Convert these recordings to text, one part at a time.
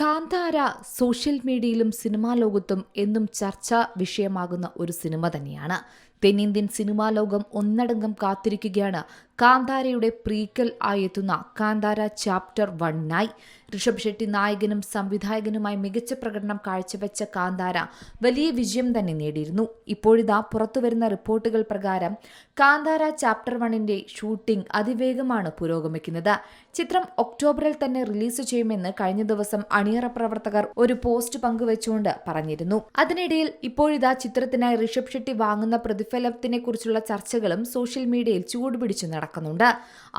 Kantara social മീഡിയയിലും cinema ലോകത്തും എന്നും ചർച്ചാ വിഷയമാകുന്ന ഒരു സിനിമ തന്നെയാണ്. തെന്നിന്ത്യൻ സിനിമാ ലോകം ഒന്നടങ്കം കാത്തിരിക്കുകയാണ്. കാന്താരയുടെ പ്രീക്കൽ ആയി എത്തുന്ന കാന്താര ചാപ്റ്റർ വണ്ണായി. ഋഷഭ് ഷെട്ടി നായകനും സംവിധായകനുമായി മികച്ച പ്രകടനം കാഴ്ചവെച്ച കാന്താര വലിയ വിജയം തന്നെ നേടിയിരുന്നു. ഇപ്പോഴിതാ പുറത്തുവരുന്ന റിപ്പോർട്ടുകൾ പ്രകാരം കാന്താര ചാപ്റ്റർ വണ്ണിന്റെ ഷൂട്ടിംഗ് അതിവേഗമാണ് പുരോഗമിക്കുന്നത്. ചിത്രം ഒക്ടോബറിൽ തന്നെ റിലീസ് ചെയ്യുമെന്ന് കഴിഞ്ഞ ദിവസം അണിയറ പ്രവർത്തകർ ഒരു പോസ്റ്റ് പങ്കുവച്ചുകൊണ്ട് പറഞ്ഞിരുന്നു. അതിനിടയിൽ ഇപ്പോഴിതാ ചിത്രത്തിനായി ഋഷഭ് ഷെട്ടി വാങ്ങുന്ന പ്രതിഫലത്തിനെ കുറിച്ചുള്ള ചർച്ചകളും സോഷ്യൽ മീഡിയയിൽ ചൂടുപിടിച്ചു നടക്കുന്നുണ്ട്.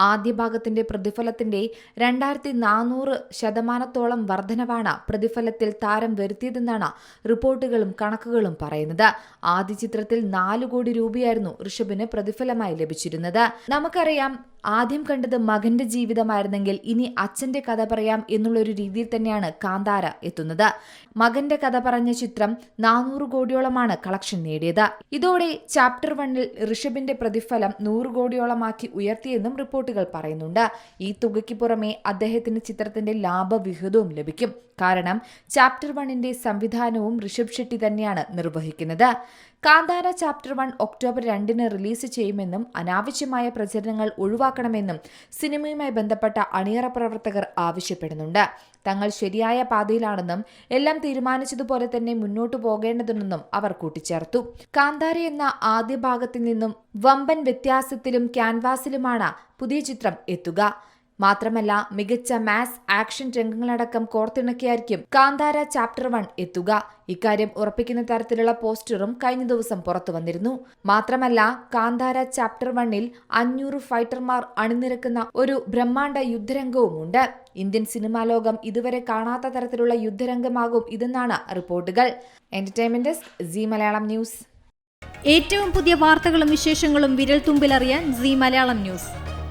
ആദ്യ ഭാഗത്തിന്റെ പ്രതിഫലത്തിന്റെ രണ്ടായിരത്തി നാനൂറ് ശതമാനത്തോളം വർധനവാണ് പ്രതിഫലത്തിൽ താരം വരുത്തിയതെന്നാണ് റിപ്പോർട്ടുകളും കണക്കുകളും പറയുന്നത്. ആദ്യ ചിത്രത്തിൽ നാലു കോടി രൂപയായിരുന്നു ഋഷഭിന് പ്രതിഫലമായി ലഭിച്ചിരുന്നത്. നമുക്കറിയാം ആദ്യം കണ്ടത് മകന്റെ ജീവിതമായിരുന്നെങ്കിൽ ഇനി അച്ഛന്റെ കഥ പറയാം എന്നുള്ളൊരു രീതിയിൽ തന്നെയാണ് കാന്താര എത്തുന്നത്. മകന്റെ കഥ പറഞ്ഞ ചിത്രം നാനൂറ് കോടിയോളമാണ് കളക്ഷൻ നേടിയത്. ഇതോടെ ചാപ്റ്റർ വണ്ണിൽ ഋഷഭിന്റെ പ്രതിഫലം നൂറ് കോടിയോളമാക്കി ഉയർത്തിയെന്നും റിപ്പോർട്ടുകൾ പറയുന്നുണ്ട്. ഈ തുകയ്ക്ക് പുറമെ അദ്ദേഹത്തിന് ചിത്രത്തിന്റെ ലാഭവിഹിതവും ലഭിക്കും. കാരണം ചാപ്റ്റർ വണ്ണിന്റെ സംവിധാനവും ഋഷഭ് ഷെട്ടി തന്നെയാണ് നിർവഹിക്കുന്നത്. കാന്താര ചാപ്റ്റർ വൺ ഒക്ടോബർ രണ്ടിന് റിലീസ് ചെയ്യുമെന്നും അനാവശ്യമായ പ്രചരണങ്ങൾ ഒഴിവാക്കണമെന്നും സിനിമയുമായി ബന്ധപ്പെട്ട അണിയറ പ്രവർത്തകർ ആവശ്യപ്പെടുന്നുണ്ട്. തങ്ങൾ ശരിയായ പാതയിലാണെന്നും എല്ലാം തീരുമാനിച്ചതുപോലെ തന്നെ മുന്നോട്ടു പോകേണ്ടതുണ്ടെന്നും അവർ കൂട്ടിച്ചേർത്തു. കാന്താര എന്ന ആദ്യ ഭാഗത്തിൽ നിന്നും വമ്പൻ വ്യത്യാസത്തിലും ക്യാൻവാസിലുമാണ് പുതിയ ചിത്രം എത്തുക. മാത്രമല്ല മികച്ച മാസ് ആക്ഷൻ രംഗങ്ങളടക്കം കോർത്തിണക്കിയായിരിക്കും കാന്താര ചാപ്റ്റർ വൺ എത്തുക. ഇക്കാര്യം ഉറപ്പിക്കുന്ന തരത്തിലുള്ള പോസ്റ്ററും കഴിഞ്ഞ ദിവസം പുറത്തു വന്നിരുന്നു. മാത്രമല്ല കാന്താര ചാപ്റ്റർ വണ്ണിൽ അഞ്ഞൂറ് ഫൈറ്റർമാർ അണിനിരക്കുന്ന ഒരു ബ്രഹ്മാണ്ഡ യുദ്ധരംഗവുമുണ്ട്. ഇന്ത്യൻ സിനിമാ ലോകം ഇതുവരെ കാണാത്ത തരത്തിലുള്ള യുദ്ധരംഗമാകും ഇതെന്നാണ് റിപ്പോർട്ടുകൾ. Entertainment desk Zee Malayalam news. ഏറ്റവും പുതിയ വാർത്തകളും വിശേഷങ്ങളും വിരൽ തുമ്പിലറിയാൻ സി മലയാളം ന്യൂസ്.